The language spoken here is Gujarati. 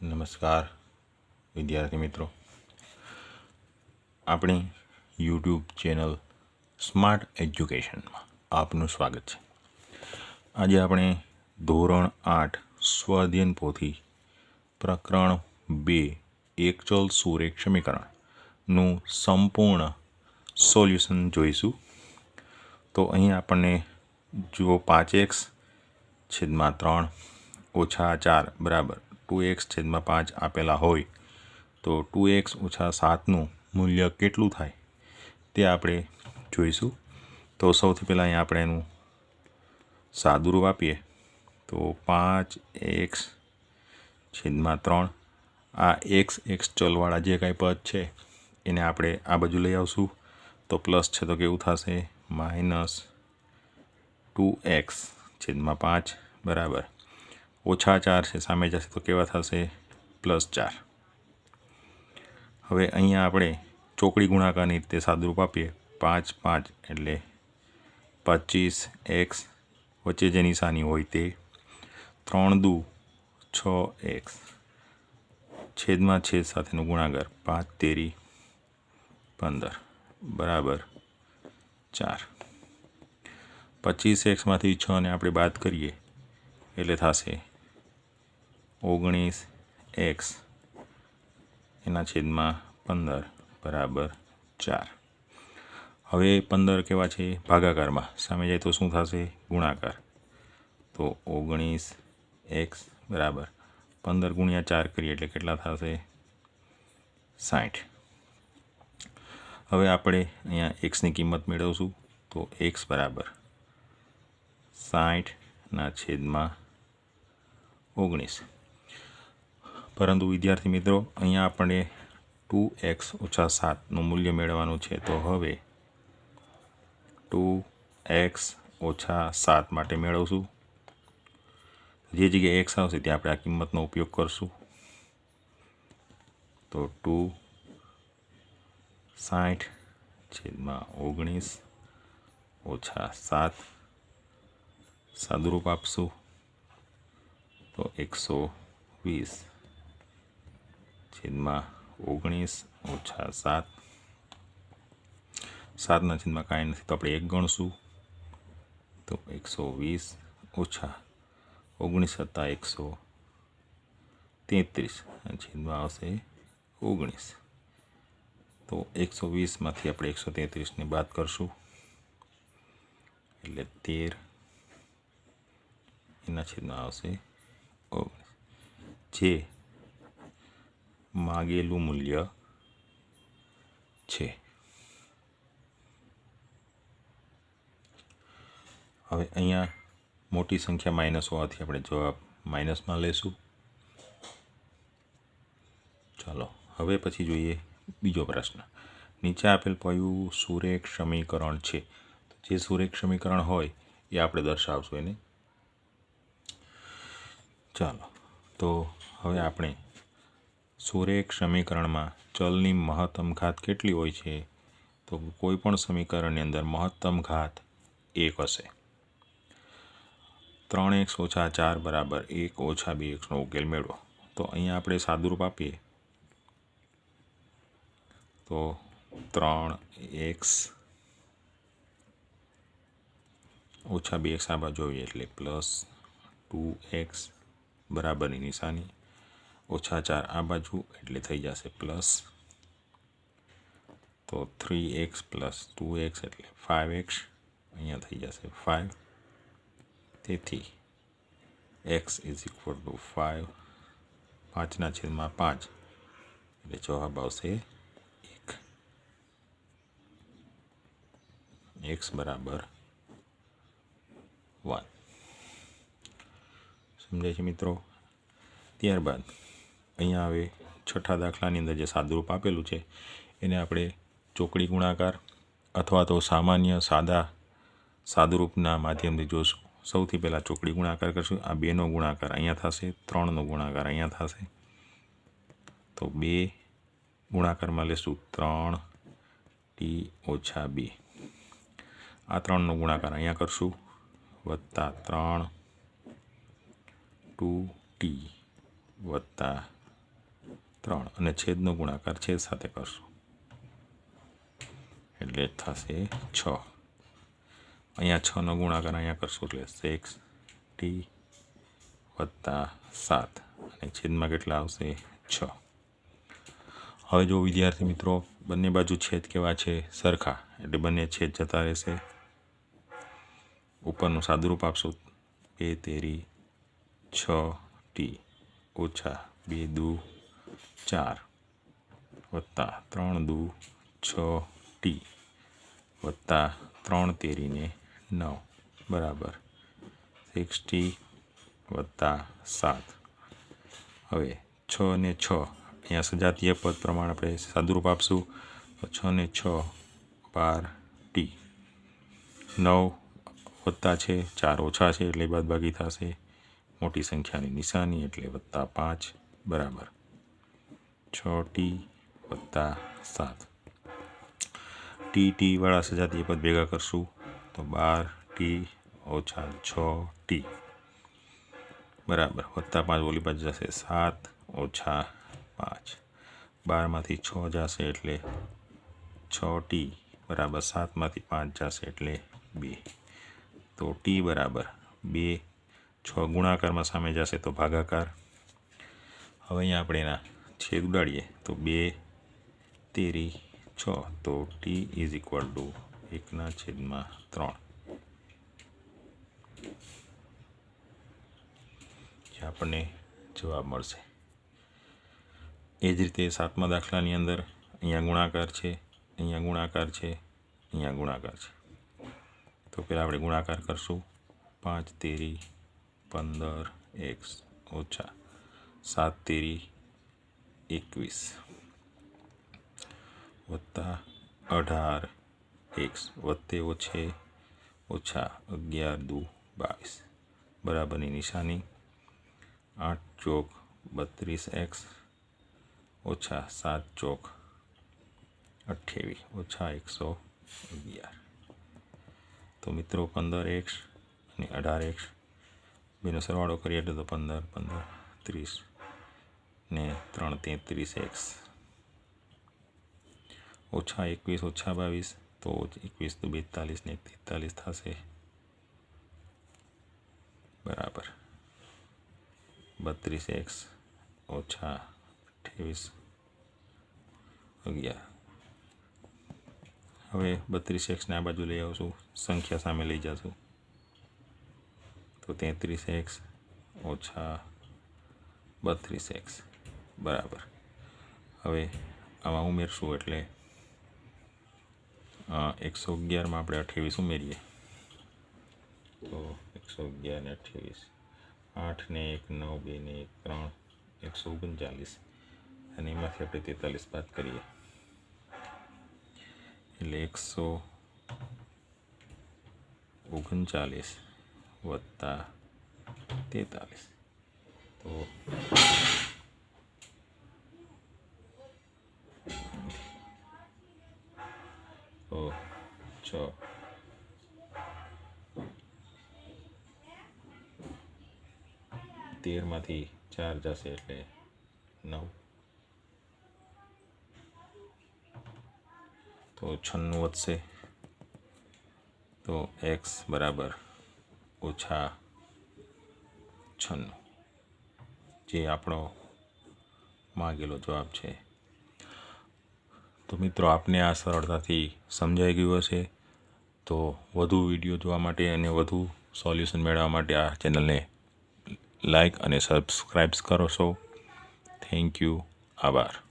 નમસ્કાર, વિદ્યાર્થી મિત્રો. આપણી યુટ્યુબ ચેનલ સ્માર્ટ એજ્યુકેશનમાં આપનું સ્વાગત છે. આજે આપણે ધોરણ આઠ સ્વાધ્યન પોથી પ્રકરણ બે, એકચલ સુરેખ સમીકરણનું સંપૂર્ણ સોલ્યુશન જોઈશું. તો અહીં આપણને જુઓ પાંચ એક્સ છેદમાં ત્રણ ઓછા ચાર, બરાબર. ટુ એક્સ છેદમાં પાંચ આપેલા હોય, તો ટુ એક્સ ઓછા સાતનું મૂલ્ય કેટલું થાય? તે આપણે જોઈશું. તો સૌથી પહેલાં અહીં આપણે એનું સાદુરૂપ આપીએ. તો પાંચ એક્સ છેદમાં ત્રણ, આ એક્સ એક્સ ચલવાળા જે કાંઈ પદ છે, એને આપણે આ બાજુ લઈ આવશું. તો પ્લસ છે તો કેવું થશે? માઇનસ ટુ એક્સ છેદમાં પાંચ, બરાબર. ઓછા ચાર છે, સામે જશે તો કેવા થશે? પ્લસ ચાર. હવે અહીંયા આપણે ચોકડી ગુણાકારની રીતે સાદુરૂપ આપીએ. પાંચ પાંચ એટલે પચીસ એક્સ વચ્ચે જે નિશાની હોય તે ત્રણ દુ છ એક્સ છેદમાં છેદ સાથેનો ગુણાકાર પાંચ તેરી પંદર. બરાબર ચાર. પચીસ એક્સમાંથી છને આપણે બાદ કરીએ એટલે થશે ઓગણીસ એક્સ એના છેદમાં પંદર બરાબર ચાર. હવે પંદર કેવા છે? ભાગાકારમાં. સામે જાય તો શું થશે? ગુણાકાર. તો ઓગણીસ એક્સ બરાબર. પંદર ગુણ્યા ચાર કરીએ એટલે કેટલા થશે? સાઠ હવે આપણે અહીંયા એક્સની કિંમત મેળવશું. તો એક્સ બરાબર સાઠના છેદમાં ઓગણીસ. પરંતુ વિદ્યાર્થી મિત્રો, અહીંયા આપણે ટુ એક્સ ઓછા સાતનું મૂલ્ય મેળવવાનું છે. તો હવે ટુ એક્સ ઓછા સાત માટે મેળવશું. જે જગ્યાએ એક્સ આવશે ત્યાં આપણે આ કિંમતનો ઉપયોગ કરશું. તો ટુ સાઠ છેદમાં ઓગણીસ ઓછા સાત સાદુરૂપ આપશું. તો એકસો વીસ છેદમાં ઓગણીસ ઓછા સાત. સાતના છેદમાં કાંઈ નથી, તો આપણે એક ગણશું. તો એકસો વીસ ઓછા ઓગણીસ હતા એકસો તેત્રીસ. અને છેદમાં આવશે ઓગણીસ. તો એકસો વીસમાંથી આપણે એકસો તેત્રીસને બાદ કરશું. એટલે તેર એના છેદમાં આવશે ઓગણીસ. જે માગેલું મૂલ્ય છે. હવે અહીંયા મોટી સંખ્યા માઇનસ હોવાથી આપણે જવાબ માઇનસમાં લેશું. ચાલો, હવે પછી જોઈએ બીજો પ્રશ્ન. નીચે આપેલ કયું સુરેખ સમીકરણ છે. જે સુરેખ સમીકરણ હોય એ આપણે દર્શાવશું એને. ચાલો, તો હવે આપણે સુરેખ સમીકરણમાં ચલની મહત્તમ ઘાત કેટલી હોય છે? તો કોઈ પણ સમીકરણની અંદર મહત્તમ ઘાત એક હશે. ત્રણ એક્સ ઓછા ચાર બરાબર એક ઓછા બે એક્સનો ઉકેલ મેળવો. તો અહીંયા આપણે સાદુરૂપ આપીએ. તો ત્રણ એક્સ ઓછા બે એક્સ આ બાજુ જોઈએ એટલે પ્લસ ટુ એક્સ બરાબરની નિશાની. ઓછા ચાર આ બાજુ એટલે થઈ જશે પ્લસ. તો three x plus two x એટલે ફાઇવ એક્સ અહીંયા થઈ જશે ફાઇવ તેથી x is equal to five પાંચના છેદમાં પાંચ એટલે જવાબ આવશે એક. એક્સ બરાબર વન. સમજાય છે મિત્રો? ત્યારબાદ અહીંયા હવે છઠ્ઠા દાખલાની અંદર જે સાદુરૂપ આપેલું છે, એને આપણે ચોકડી ગુણાકાર અથવા તો સામાન્ય સાદા સાદુરૂપના માધ્યમથી જોશું. સૌથી પહેલાં ચોકડી ગુણાકાર કરશું. આ બેનો ગુણાકાર અહીંયા થશે, ત્રણનો ગુણાકાર અહીંયા થશે. તો બે ગુણાકારમાં લેશું. ત્રણ ટી ઓછા બે. આ ત્રણનો ગુણાકાર અહીંયા કરશું. વત્તા ત્રણ ટુ ટી વત્તા ત્રણ અને છેદનો ગુણાકાર છેદ સાથે કરશું. એટલે થશે છ. અહીંયા છનો ગુણાકાર અહીંયા કરશું એટલે સિક્સ ટી વત્તા સાત. અને છેદમાં કેટલા આવશે? છ. હવે જો વિદ્યાર્થી મિત્રો, બંને બાજુ છેદ કેવા છે? સરખા. એટલે બંને છેદ જતા રહેશે. ઉપરનું સાદુરૂપ આપશું. બે તેરી છ ટી ઓછા બે દુ ચાર વત્તા ત્રણ દુ છ ટી વત્તા ત્રણ તેરીને નવ. બરાબર. સિક્સટી વત્તા સાત. હવે છ ને છ. અહીંયા સજાતીય પદ પ્રમાણે આપણે સાદુરૂપ આપશું. તો છ ને છ બાર ટી. નવ વત્તા છે, ચાર ઓછા છે એટલે બાદબાકી થશે. મોટી સંખ્યાની નિશાની એટલે વત્તા પાંચ. બરાબર. છ ટી વત્તા સાત ટી ટી વાળા સજાતીય પદ ભેગા કરશું તો બાર ટી ઓછા છ ટી બરાબર વત્તા પાંચ ઓલી બાજુ જશે સાત ઓછા પાંચ બારમાંથી છ જશે એટલે છ ટી બરાબર સાતમાંથી પાંચ જશે એટલે બે તો ટી બરાબર બે છ ગુણાકારમાં સામે જશે તો ભાગાકાર હવે અહીંયા આપણે એના છેદ ઉડાડીએ. તો બે, તેરી, છ. તો ટી ઇઝ ઇક્વલ ટુ એકના છેદમાં ત્રણ. આપણને જવાબ મળશે. એ જ રીતે સાતમા દાખલાની અંદર અહીંયા ગુણાકાર છે, અહીંયા ગુણાકાર છે, અહીંયા ગુણાકાર છે. તો પહેલાં આપણે ગુણાકાર કરશું. પાંચ, તેરી, પંદર, એક્સ ઓછા સાત, તેરી એકવીસ. વત્તા અઢાર એક્સ વત્તે ઓછે ઓછા અગિયાર દુ બાવીસ. બરાબરની નિશાની આઠ ચોક બત્રીસ એક્સ ઓછા સાત ચોક અઠ્યાવીસ ઓછા એકસો અગિયાર. તો મિત્રો પંદર એક્સ અને અઢાર એક્સ બેનો સરવાળો કરીએ એટલે તો પંદર પંદર, ત્રીસ. ને ત્રણ તેત્રીસ એક્સ ઓછા એકવીસ ઓછા બાવીસ તો એકવીસ તો બેતાલીસ ને તેતાલીસ થશે બરાબર બત્રીસ એક્સ ઓછા અઠ્યાવીસ અગિયાર હવે બત્રીસ એક્સને આ બાજુ લઈ આવશું સંખ્યા સામે લઈ જશું તો તેત્રીસ એક્સ ઓછા બત્રીસ એક્સ બરાબર. હવે આમાં ઉમેરશું એટલે એકસો અગિયારમાં આપણે અઠ્યાવીસ ઉમેરીએ. તો એકસો અગિયાર ને અઠ્યાવીસ, આઠ ને એક, નવ, બે ને એક, ત્રણ, એકસો ઓગણચાલીસ. અને એમાંથી આપણે તેતાલીસ બાદ કરીએ. એટલે એકસો ઓગણચાલીસ વત્તા તેતાલીસ. તો છ? તેરમાંથી ચાર જશે એટલે નવ. તો છન્નું વધશે. તો એક્સ બરાબર ઓછા છન્નું. જે આપણો માગેલો જવાબ છે. તો મિત્રો, આપને આ સરળતાથી સમજાઈ ગયું હશે. તો વધુ વીડિયો જોવા માટે અને વધુ સોલ્યુશન મેળવવા માટે આ ચેનલને લાઈક અને સબસ્ક્રાઈબ્સ કરો છો. Thank you. આભાર.